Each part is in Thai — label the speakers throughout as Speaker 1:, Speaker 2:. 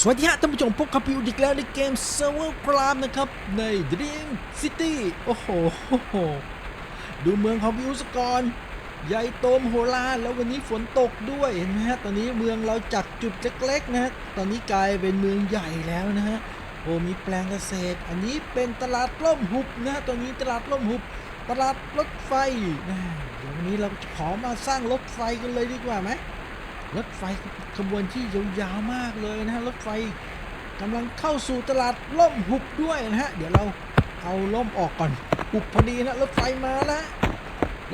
Speaker 1: สวัสดีฮะท่านผู้ชมพบกับพิวอีกแล้วในเกม Server c r a m นะครับใน Dream City โอ้โห ดูเมืองของพิวสกรใหญ่โตมโหฬารแล้ววันนี้ฝนตกด้วยเห็นไหมฮะตอนนี้เมืองเราจากจุดเล็กๆนะฮะตอนนี้กลายเป็นเมืองใหญ่แล้วนะฮะโอ้มีแปลงเกษตร อันนี้เป็นตลาดล่มหุบนะฮะตอนนี้ตลาดล่มหุบ ตลาดรถไฟนะเดี๋ยววันนี้เราขอมาสร้างรถไฟกันเลยดีกว่าไหม รถไฟขบวนที่ยาวๆมากเลยนะฮะรถไฟกำลังเข้าสู่ตลาดล่มหุบด้วยนะฮะ เดี๋ยวเราเอาล่มออกก่อนหุบพอดีนะรถไฟมาแล้ว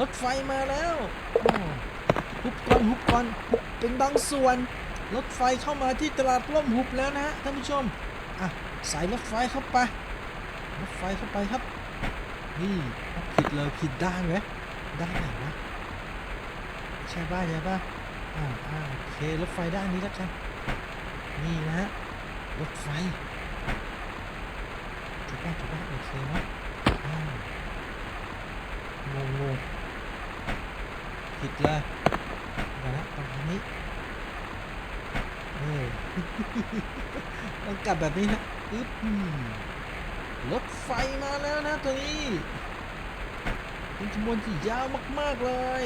Speaker 1: รถไฟมาแล้วหุบก่อนหุบก่อนหุบเป็นบางส่วน รถไฟเข้ามาที่ตลาดล่มหุบแล้วนะฮะท่านผู้ชมอะใส่รถไฟเข้าไปรถไฟเข้าไปครับ นี่ผิดเลยผิดด้านไหมด้านไหนวะใช่ป่ะใช่ป่ะ อ่าอ่าโอเครถไฟด้านนี้แล้วกันนี่นะฮะรถไฟถูกป่ะถูกป่ะโอเคเนาะอ่างงงผิดเลยมาละประมาณนี้เออต้องกลับแบบนี้นะอึ๊บรถไฟมาแล้วนะตัวนี้เป็นขบวนที่ยาวมาก ๆ เลย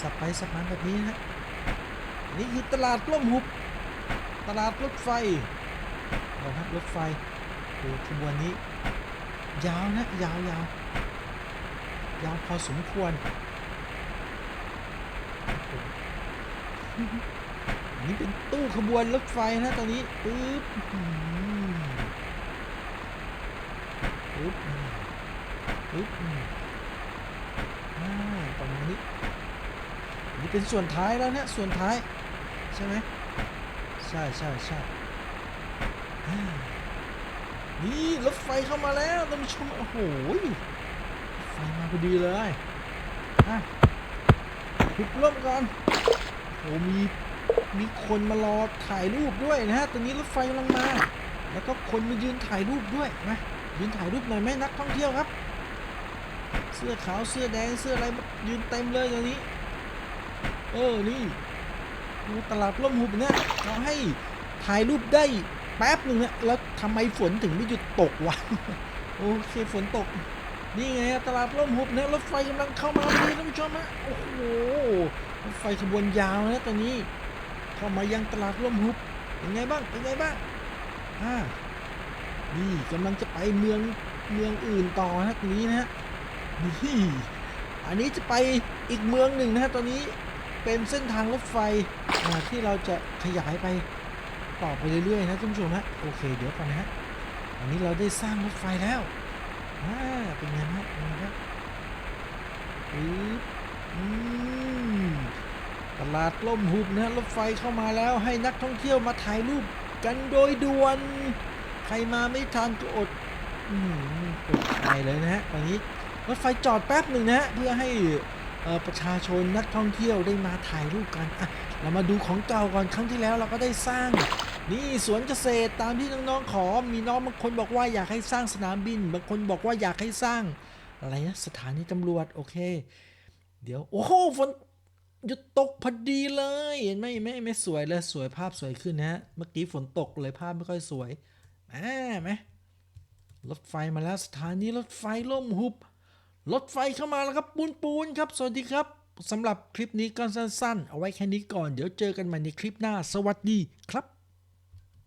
Speaker 1: สับไปสับมาแบบนี้นะฮะนี่คือตลาดร่มหุบ ตลาดรถไฟเราฮะรถไฟโอ้ขบวนนี้ ยาวนะ ยาวยาวยาวพอสมควรนนี้เป็นตู้ขบวนรถไฟนะตอนนี้ปึ๊บ ปึ๊บปึ๊บอ่าประมาณนี้นี่เป็นส่วนท้ายแล้วนะส่วนท้าย ใช่ไหมใช่ใช่ใช่อ่านี่รถไฟเข้ามาแล้วท่านผู้ชมโอ้โหไฟมาพอดีเลยอะหุบร่มก่อนโอ้โหมีมีคนมารอถ่ายรูปด้วยนะฮะตอนนี้รถไฟกำลังมา แล้วก็คนมายืนถ่ายรูปด้วยนะ ยืนถ่ายรูปหน่อยไหมนักท่องเที่ยวครับ เสื้อขาวเสื้อแดงเสื้ออะไรยืนเต็มเลยตรงนี้ เออนี่ดูตลาดร่มหุบเนี่ยเราให้ถ่ายรูปได้แป๊บหนึ่งนะแล้วทำไมฝนถึงไม่หยุดตกวะโอเคฝนตก นี่ไงตลาดร่มหุบเนี่ยรถไฟกำลังเข้ามาพอดีท่านผู้ชมฮะโอ้โหรถไฟขบวนยาวนะตอนนี้ เข้ามายังตลาดร่มหุบเป็นไงบ้างเป็นไงบ้างอ่า นี่กำลังจะไปเมืองเมืองอื่นต่อนะตรงนี้นะฮะนี่อันนี้จะไปอีกเมืองหนึ่งนะฮะตอนนี้เป็นเส้นทางรถไฟที่เราจะขยายไปต่อไปเรื่อยๆนะท่านผู้ชมฮะโอเค เดี๋ยวก่อนนะฮะอันนี้เราได้สร้างรถไฟแล้วอ่าเป็นไงฮะเป็นไงฮะปึ๊บอืมตลาดล่มหุบนะฮะรถไฟเข้ามาแล้วให้นักท่องเที่ยวมาถ่ายรูปกันโดยด่วน ใครมาไม่ทันก็อดอืมอดไปเลยนะฮะตอนนี้รถไฟจอดแป๊บหนึ่งนะฮะเพื่อให้ประชาชนนักท่องเที่ยวได้มาถ่ายรูปกันอะเรามาดูของเก่าก่อนครั้งที่แล้วเราก็ได้สร้าง นี่สวนเกษตรตามที่น้องๆขอ มีน้องบางคนบอกว่าอยากให้สร้างสนามบิน บางคนบอกว่าอยากให้สร้างอะไรนะสถานีตำรวจโอเค เดี๋ยวโอ้โหฝนหยุดตกพอดีเลยเห็นไหมไม่ไม่สวยเลยสวยภาพสวยขึ้นนะฮะเมื่อกี้ฝนตกเลยภาพไม่ค่อยสวย อ่าไหมรถไฟมาแล้วสถานีรถไฟล่มหุบ รถไฟเข้ามาแล้วครับ ปูนปูนครับ สวัสดีครับสำหรับคลิปนี้ก็สั้นๆ เอาไว้แค่นี้ก่อน เดี๋ยวเจอกันใหม่ในคลิปหน้า สวัสดีครับ